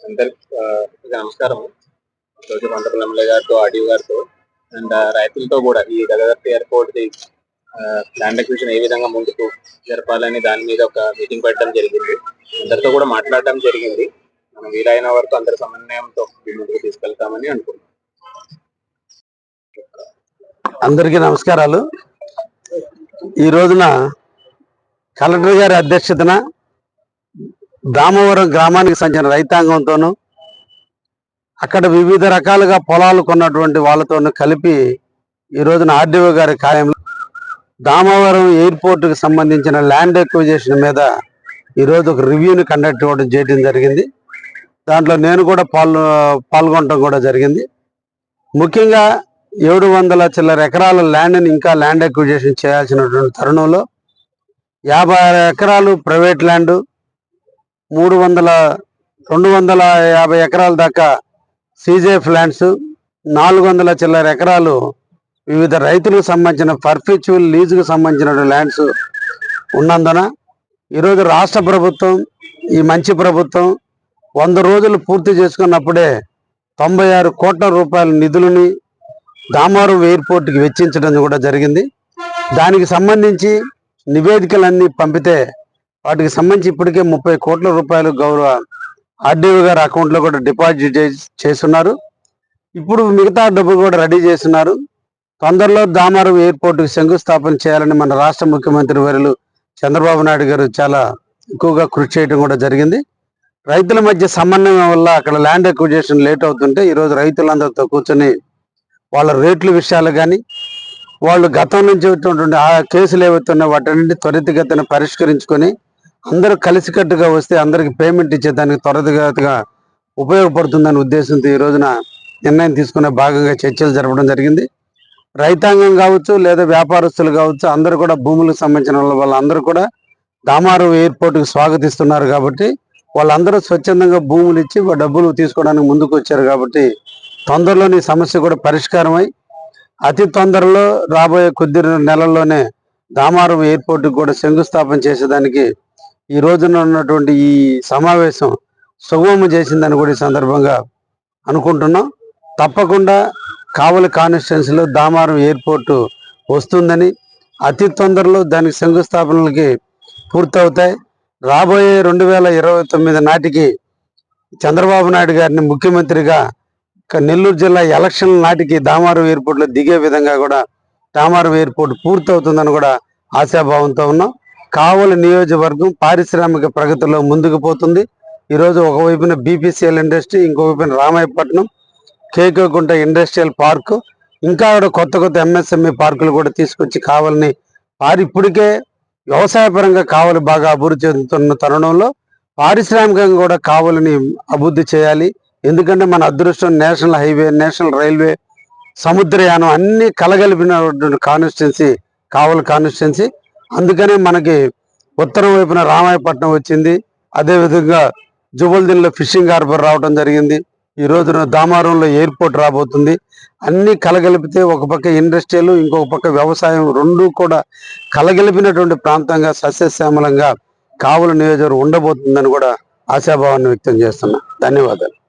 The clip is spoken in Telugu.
అందరికి నమస్కారం ఈరోజు మండపల్ ఎమ్మెల్యే గారితో ఆడియో గారితో అండ్ రైతులతో కూడా ఈ గదగర్తి ఎయిర్పోర్ట్ ది ల్యాండ్ అక్విజిషన్ ఏ విధంగా ముందుకు జరపాలని దాని మీద ఒక మీటింగ్ పెట్టడం జరిగింది. అందరితో కూడా మాట్లాడడం జరిగింది. మనం వీలైన వరకు అందరి సమన్వయంతో ముందుకు తీసుకెళ్తామని అనుకుంటున్నాం. అందరికీ నమస్కారాలు. ఈ రోజున కలెక్టర్ గారి అధ్యక్షతన దామవరం గ్రామానికి సంచిన రైతాంగంతోనూ అక్కడ వివిధ రకాలుగా పొలాలు కొన్నటువంటి వాళ్ళతోనూ కలిపి ఈ రోజున ఆర్డీఓ గారి కార్యంలో దామవరం ఎయిర్పోర్ట్కి సంబంధించిన ల్యాండ్ ఎక్విజేషన్ మీద ఈరోజు ఒక రివ్యూని కండక్ట్ ఇవ్వడం చేయడం జరిగింది. దాంట్లో నేను కూడా పాల్గొ పాల్గొనడం కూడా జరిగింది. ముఖ్యంగా ఏడు వందల చిల్లర ఎకరాల ల్యాండ్ని ఇంకా ల్యాండ్ ఎక్విజేషన్ చేయాల్సినటువంటి తరుణంలో యాభై ఆరు ఎకరాలు ప్రైవేట్ ల్యాండ్ మూడు వందల రెండు వందల యాభై ఎకరాల దాకా సీజేఫ్ ల్యాండ్స్ నాలుగు వందల చిల్లర ఎకరాలు వివిధ రైతులకు సంబంధించిన పర్ఫెక్చువల్ లీజుకు సంబంధించిన ల్యాండ్స్ ఉన్నందున ఈరోజు రాష్ట్ర ప్రభుత్వం ఈ మంచి ప్రభుత్వం వంద రోజులు పూర్తి చేసుకున్నప్పుడే తొంభై ఆరు కోట్ల రూపాయల నిధులని దామారం ఎయిర్పోర్ట్కి వెచ్చించడం కూడా జరిగింది. దానికి సంబంధించి నివేదికలన్నీ పంపితే వాటికి సంబంధించి ఇప్పటికే ముప్పై కోట్ల రూపాయలు గౌరవ ఆర్డీఓ గారి అకౌంట్లో కూడా డిపాజిట్ చేసి- చేస్తున్నారు. ఇప్పుడు మిగతా డబ్బు కూడా రెడీ చేస్తున్నారు. తొందరలో దామారం ఎయిర్పోర్ట్కి శంకుస్థాపన చేయాలని మన రాష్ట్ర ముఖ్యమంత్రి వర్యులు చంద్రబాబు నాయుడు గారు చాలా ఎక్కువగా కృషి చేయడం కూడా జరిగింది. రైతుల మధ్య సమన్వయం వల్ల అక్కడ ల్యాండ్ అక్విజేషన్ లేట్ అవుతుంటే ఈరోజు రైతులందరితో కూర్చొని వాళ్ళ రేట్ల విషయాలు కానీ వాళ్ళు గతం నుంచి ఉన్నటువంటి ఆ కేసులు ఏవైతున్నాయో నుండి త్వరితగతిన పరిష్కరించుకొని అందరూ కలిసికట్టుగా వస్తే అందరికి పేమెంట్ ఇచ్చేదానికి త్వరితగతిగా ఉపయోగపడుతుందనే ఉద్దేశంతో ఈ రోజున నిర్ణయం తీసుకునే భాగంగా చర్చలు జరపడం జరిగింది. రైతాంగం కావచ్చు లేదా వ్యాపారస్తులు కావచ్చు అందరూ కూడా భూములకు సంబంధించిన వాళ్ళ- వాళ్ళందరూ కూడా దామారు ఎయిర్పోర్ట్కి స్వాగతిస్తున్నారు కాబట్టి వాళ్ళందరూ స్వచ్ఛందంగా భూములు ఇచ్చి డబ్బులు తీసుకోవడానికి ముందుకు వచ్చారు కాబట్టి తొందరలోని సమస్య కూడా పరిష్కారమై అతి తొందరలో రాబోయే కొద్ది నెలల్లోనే దామారం ఎయిర్పోర్ట్కి కూడా శంకుస్థాపన చేసేదానికి ఈ రోజున ఉన్నటువంటి ఈ సమావేశం సుగమం చేసిందని కూడా ఈ సందర్భంగా అనుకుంటున్నాం. తప్పకుండా కావలి కాన్స్టిట్యున్సీలో దామారం ఎయిర్పోర్టు వస్తుందని అతి తొందరలో దానికి శంకుస్థాపనలకి పూర్తవుతాయి. రాబోయే రెండు వేల ఇరవై తొమ్మిది నాటికి చంద్రబాబు నాయుడు గారిని ముఖ్యమంత్రిగా నెల్లూరు జిల్లా ఎలక్షన్ నాటికి దామారం ఎయిర్పోర్ట్లో దిగే విధంగా కూడా దామారం ఎయిర్పోర్ట్ పూర్తవుతుందని కూడా ఆశాభావంతో ఉన్నాం. కావలి నియోజకవర్గం పారిశ్రామిక ప్రగతిలో ముందుకు పోతుంది. ఈరోజు ఒకవైపున బీపీసీఎల్ ఇండస్ట్రీ ఇంకోవైపున రామాయపట్నం కేకోకుంట ఇండస్ట్రియల్ పార్కు ఇంకా కూడా కొత్త కొత్త ఎంఎస్ఎంఈ పార్కులు కూడా తీసుకొచ్చి కావాలని వారు ఇప్పటికే వ్యవసాయపరంగా కావలి బాగా అభివృద్ధి చెందుతున్న తరుణంలో పారిశ్రామికంగా కూడా కావాలని అభివృద్ధి చేయాలి. ఎందుకంటే మన అదృష్టం నేషనల్ హైవే నేషనల్ రైల్వే సముద్రయానం అన్నీ కలగలిపినటువంటి కాన్స్టిట్యున్సీ కావలి కాన్స్టిట్యున్సీ అందుకనే మనకి ఉత్తరం వైపున రామాయపట్నం వచ్చింది. అదేవిధంగా జుబల్దిన్లో ఫిషింగ్ హార్బర్ రావడం జరిగింది. ఈ రోజున దామారంలో ఎయిర్పోర్ట్ రాబోతుంది. అన్నీ కలగలిపితే ఒక పక్క ఇండస్ట్రియల్ ఇంకొక పక్క వ్యవసాయం రెండు కూడా కలగలిపినటువంటి ప్రాంతంగా సస్యశ్యామలంగా కావుల నియోజకవర్గం ఉండబోతుందని కూడా ఆశాభావాన్ని వ్యక్తం చేస్తున్నా. ధన్యవాదాలు.